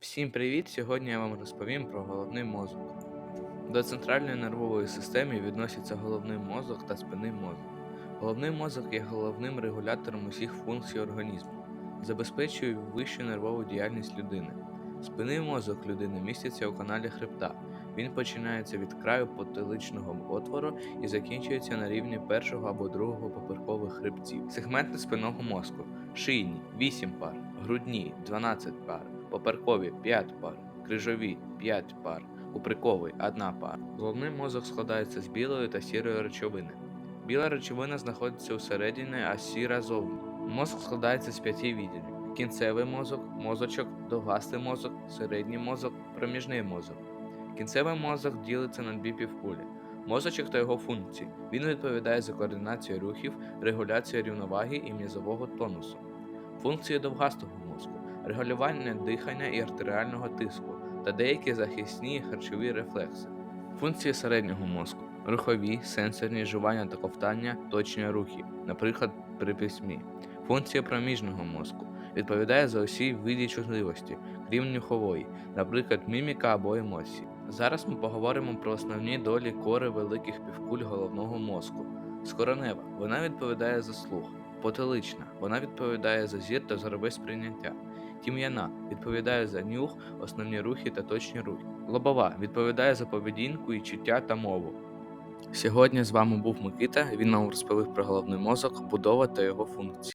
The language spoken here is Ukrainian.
Всім привіт! Сьогодні я вам розповім про головний мозок. До центральної нервової системи відносяться головний мозок та спинний мозок. Головний мозок є головним регулятором усіх функцій організму, забезпечує вищу нервову діяльність людини. Спинний мозок людини міститься у каналі хребта. Він починається від краю потиличного отвору і закінчується на рівні першого або другого поперекових хребців. Сегменти спинного мозку шийні 8 пар, грудні 12 пар, поперекові 5 пар, крижові 5 пар, куприковий 1 пара. Головний мозок складається з білої та сірої речовини. Біла речовина знаходиться усередині, а сіра зовні. Мозок складається з п'яти відділів: кінцевий мозок, мозочок, довгастий мозок, середній мозок, проміжний мозок. Кінцевий мозок ділиться на дві півкулі. Мозочок та його функції. Він відповідає за координацію рухів, регуляцію рівноваги і м'язового тонусу. Функції довгастого мозку регулювання дихання і артеріального тиску та деякі захисні і харчові рефлекси. Функції середнього мозку рухові, сенсорні жування та ковтання, точні рухи, наприклад, при письмі. Функція проміжного мозку відповідає за усі види чутливості, крім нюхової, наприклад, міміка або емоції. Зараз ми поговоримо про основні долі кори великих півкуль головного мозку. Скоронева вона відповідає за слух, потилична вона відповідає за зір та зорове сприйняття. Тім'яна відповідає за нюх, основні рухи та точні рухи. Лобова відповідає за поведінку і чуття та мову. Сьогодні з вами був Микита. Він нам розповів про головний мозок, будова та його функції.